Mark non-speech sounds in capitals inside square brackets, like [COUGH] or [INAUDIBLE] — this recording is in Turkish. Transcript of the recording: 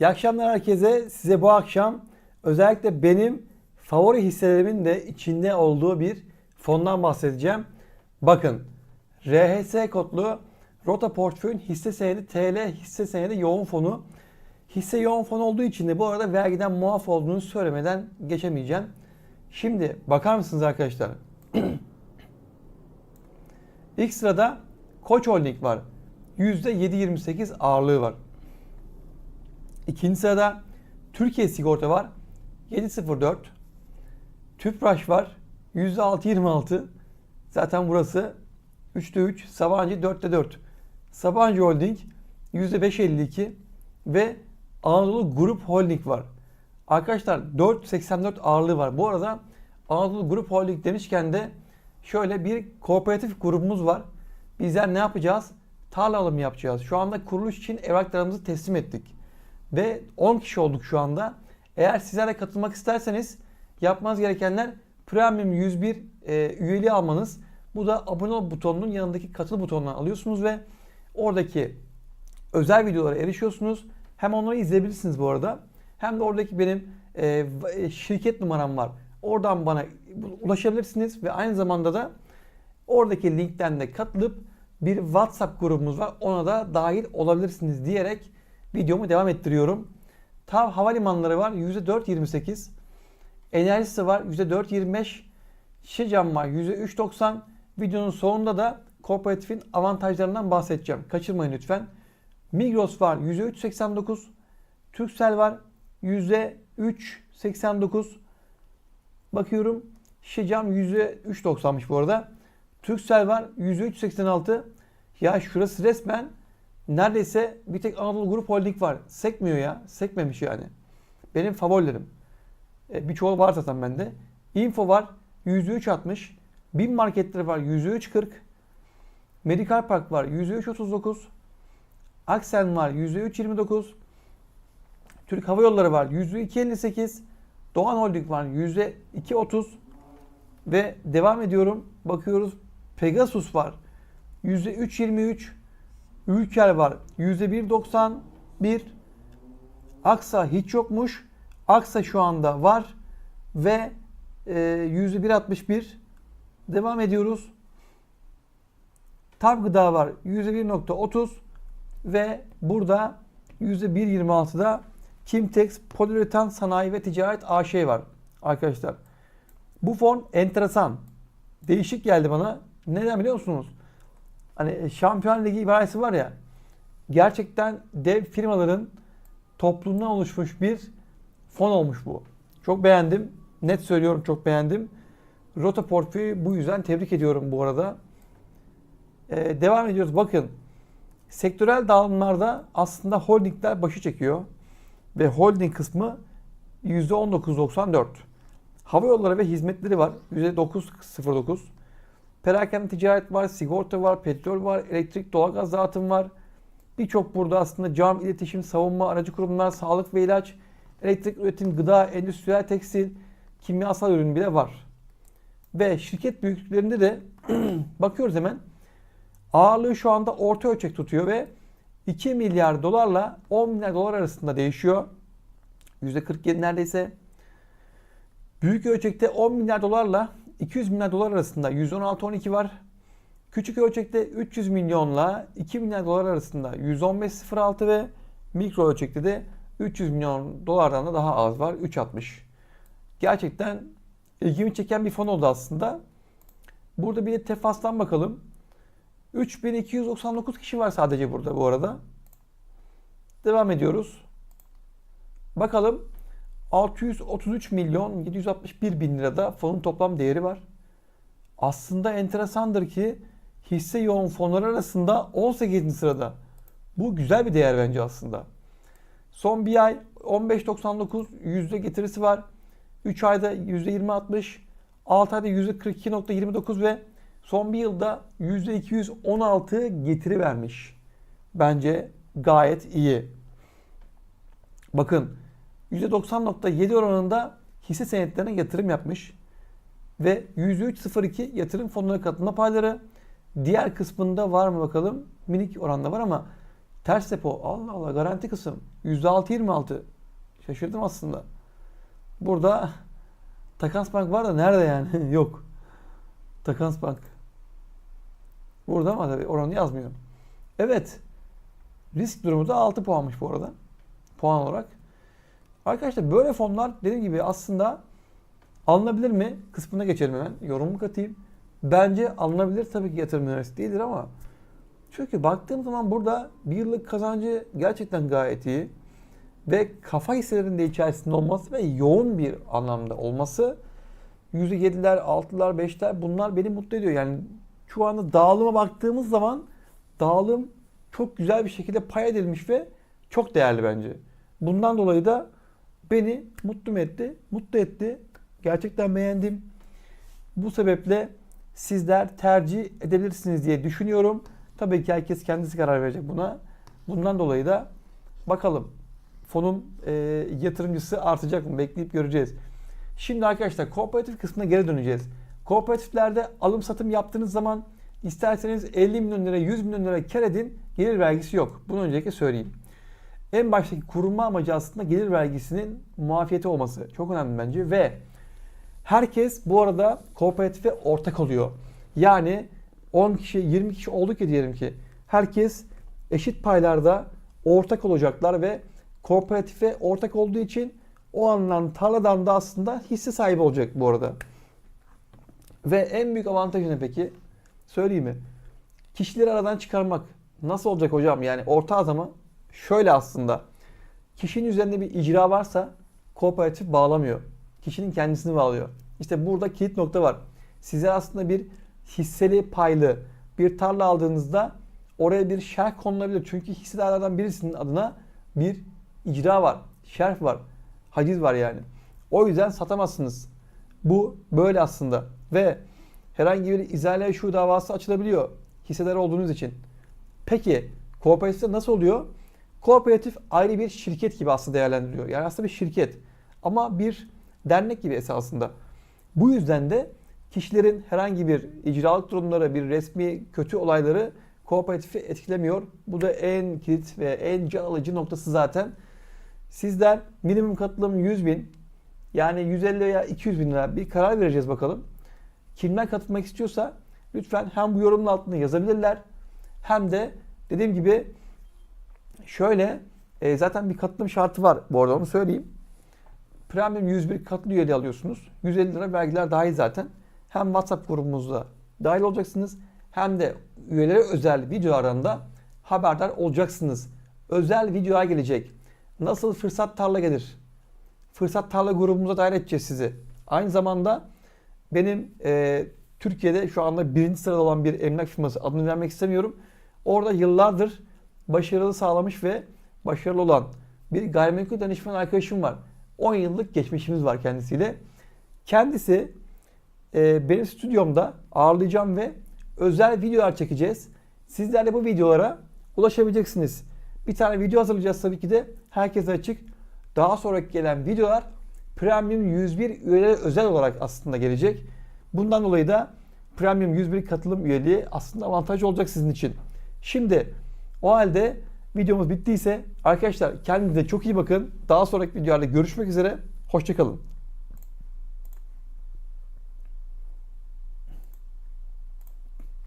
İyi akşamlar herkese. Size bu akşam özellikle benim favori hisselerimin de içinde olduğu bir fondan bahsedeceğim. Bakın RHS kodlu Rota Portföy'ün hisse senedi TL hisse senedi yoğun fonu. Hisse yoğun fon olduğu için de bu arada vergiden muaf olduğunu söylemeden geçemeyeceğim. Şimdi bakar mısınız arkadaşlar? [CLEARS THROAT] İlk sırada Koç Holding var. %7.28 ağırlığı var. İkinci sırada Türkiye Sigorta var. 7.04. Tüpraş var. %6.26. Zaten burası 3'te 3. Sabancı 4'te 4. Sabancı Holding %5.52 ve Anadolu Grup Holding var. Arkadaşlar 4.84 ağırlığı var. Bu arada Anadolu Grup Holding demişken de şöyle bir kooperatif grubumuz var. Bizler ne yapacağız? Tarla alımı yapacağız. Şu anda kuruluş için evraklarımızı teslim ettik. Ve 10 kişi olduk şu anda. Eğer sizler de katılmak isterseniz yapmanız gerekenler Premium 101 e, üyeliği almanız. Bu da abone ol butonunun yanındaki katıl butonundan alıyorsunuz ve oradaki özel videolara erişiyorsunuz. Hem onları izleyebilirsiniz bu arada. Hem de oradaki benim e, şirket numaram var. Oradan bana ulaşabilirsiniz ve aynı zamanda da oradaki linkten de katılıp bir WhatsApp grubumuz var. Ona da dahil olabilirsiniz diyerek videomu devam ettiriyorum. TAV havalimanları var %4.28. Enerjisi var %4.25. Şişecam var %3.90. Videonun sonunda da kooperatifin avantajlarından bahsedeceğim. Kaçırmayın lütfen. Migros var %3.89. Turkcell var %3.89. Bakıyorum Şişecam %3.90'mış bu arada. Turkcell var %3.86. Ya şurası resmen neredeyse bir tek Anadolu Grup Holding var. Sekmiyor ya. Sekmemiş yani. Benim favorilerim. E, birçoğu var zaten bende. Info var %3.60. Bin marketleri var %3.40. Medikal Park var %3.39. Aksen var %3.29. Türk Hava Yolları var %2.58. Doğan Holding var %2.30. Ve devam ediyorum. Bakıyoruz Pegasus var. %3.23. Ülker var. %1.91. Aksa hiç yokmuş. Aksa şu anda var. Ve e, %1.61. Devam ediyoruz. Tab gıda var. %1.30. Ve burada %1.26'da Kimtex Poliüretan Sanayi ve Ticaret AŞ var. Arkadaşlar. Bu fon enteresan. Değişik geldi bana. Neden biliyor musunuz? Hani Şampiyon Ligi ibaresi var ya. Gerçekten dev firmaların topluluğundan oluşmuş bir fon olmuş bu. Çok beğendim. Net söylüyorum çok beğendim. Rota portföyü bu yüzden tebrik ediyorum bu arada. Ee, devam ediyoruz. Bakın sektörel dağılımlarda aslında holdingler başı çekiyor. Ve holding kısmı %19.94. Hava yolları ve hizmetleri var. %9.09. Perakende ticaret var, sigorta var, petrol var, elektrik, doğalgaz dağıtım var. Birçok burada aslında cam, iletişim, savunma, aracı kurumlar, sağlık ve ilaç, elektrik üretim, gıda, endüstriyel tekstil, kimyasal ürün bile var. Ve şirket büyüklüklerinde de [CLEARS THROAT] bakıyoruz hemen. Ağırlığı şu anda orta ölçek tutuyor ve 2 milyar dolarla 10 milyar dolar arasında değişiyor. %47 neredeyse. Büyük ölçekte 10 milyar dolarla 200 milyar dolar arasında 116-12 var. Küçük ölçekte 300 milyonla 2 milyar dolar arasında 115-06 ve mikro ölçekte de 300 milyon dolardan da daha az var 3.60. Gerçekten ilgimi çeken bir fon oldu aslında. Burada bir de Tefas'tan bakalım. 3299 kişi var sadece burada bu arada. Devam ediyoruz. Bakalım 633 milyon 761 bin lirada fonun toplam değeri var. Aslında enteresandır ki hisse yoğun fonlar arasında 18. sırada. Bu güzel bir değer bence aslında. Son bir ay 15.99 yüzde getirisi var. 3 ayda %20.60, 6 ayda %42.29 ve son bir yılda %216 getiri vermiş. Bence gayet iyi. Bakın %90.7 oranında hisse senetlerine yatırım yapmış ve %3.02 yatırım fonuna katılma payları. Diğer kısmında var mı bakalım? Minik oranda var ama Ters depo. Allah Allah garanti kısım. %6.26. Şaşırdım aslında. Burada Takas Bank var da nerede yani? [LAUGHS] Yok. Takas Bank. Burada ama tabii oranı yazmıyor. Evet. Risk durumu da 6 puanmış bu arada. Puan olarak. Arkadaşlar böyle fonlar dediğim gibi aslında alınabilir mi? Kısmına geçelim hemen. Yorumumu katayım. Bence alınabilir tabii ki yatırım önerisi değildir ama çünkü baktığım zaman burada bir yıllık kazancı gerçekten gayet iyi ve kafa hisselerinde içerisinde olması ve yoğun bir anlamda olması %7'ler, 6'lar, 5'ler bunlar beni mutlu ediyor. Yani şu anda dağılıma baktığımız zaman dağılım çok güzel bir şekilde pay edilmiş ve çok değerli bence. Bundan dolayı da beni mutlu mu etti? Mutlu etti. Gerçekten beğendim. Bu sebeple sizler tercih edebilirsiniz diye düşünüyorum. Tabii ki herkes kendisi karar verecek buna. Bundan dolayı da bakalım fonun e, yatırımcısı artacak mı? Bekleyip göreceğiz. Şimdi arkadaşlar kooperatif kısmına geri döneceğiz. Kooperatiflerde alım satım yaptığınız zaman isterseniz 50 milyon lira 100 milyon lira kar edin gelir vergisi yok. Bunu öncelikle söyleyeyim. En baştaki kurulma amacı aslında gelir vergisinin muafiyeti olması. Çok önemli bence ve herkes bu arada kooperatife ortak oluyor. Yani 10 kişi 20 kişi olduk ya diyelim ki herkes eşit paylarda ortak olacaklar ve kooperatife ortak olduğu için o alınan tarladan da aslında hisse sahibi olacak bu arada. Ve en büyük avantajı ne peki? Söyleyeyim mi? Kişileri aradan çıkarmak. Nasıl olacak hocam? Yani orta adama şöyle aslında. Kişinin üzerinde bir icra varsa kooperatif bağlamıyor. Kişinin kendisini bağlıyor. İşte burada kilit nokta var. Size aslında bir hisseli paylı bir tarla aldığınızda oraya bir şerh konulabilir. Çünkü hissedarlardan birisinin adına bir icra var, şerh var, haciz var yani. O yüzden satamazsınız. Bu böyle aslında ve herhangi bir izale şu davası açılabiliyor hissedar olduğunuz için. Peki kooperatifte nasıl oluyor? Kooperatif ayrı bir şirket gibi aslında değerlendiriliyor. Yani aslında bir şirket ama bir dernek gibi esasında. Bu yüzden de kişilerin herhangi bir icralık durumları, bir resmi kötü olayları kooperatifi etkilemiyor. Bu da en kilit ve en can alıcı noktası zaten. Sizler minimum katılım 100 bin yani 150 veya 200 bin lira bir karar vereceğiz bakalım. Kimler katılmak istiyorsa lütfen hem bu yorumun altına yazabilirler hem de dediğim gibi şöyle e, zaten bir katılım şartı var bu arada onu söyleyeyim. Premium 101 katlı üyeliği alıyorsunuz. 150 lira vergiler dahil zaten. Hem WhatsApp grubumuzda dahil olacaksınız hem de üyelere özel videolardan da haberdar olacaksınız. Özel videoya gelecek. Nasıl fırsat tarla gelir? Fırsat tarla grubumuza dahil edeceğiz sizi. Aynı zamanda benim e, Türkiye'de şu anda birinci sırada olan bir emlak firması adını vermek istemiyorum. Orada yıllardır başarılı sağlamış ve başarılı olan bir gayrimenkul danışman arkadaşım var. 10 yıllık geçmişimiz var kendisiyle. Kendisi e, benim stüdyomda ağırlayacağım ve özel videolar çekeceğiz. Sizler de bu videolara ulaşabileceksiniz. Bir tane video hazırlayacağız tabii ki de herkese açık. Daha sonraki gelen videolar Premium 101 üyelere özel olarak aslında gelecek. Bundan dolayı da Premium 101 katılım üyeliği aslında avantaj olacak sizin için. Şimdi o halde videomuz bittiyse arkadaşlar kendinize çok iyi bakın. Daha sonraki videolarda görüşmek üzere. Hoşçakalın.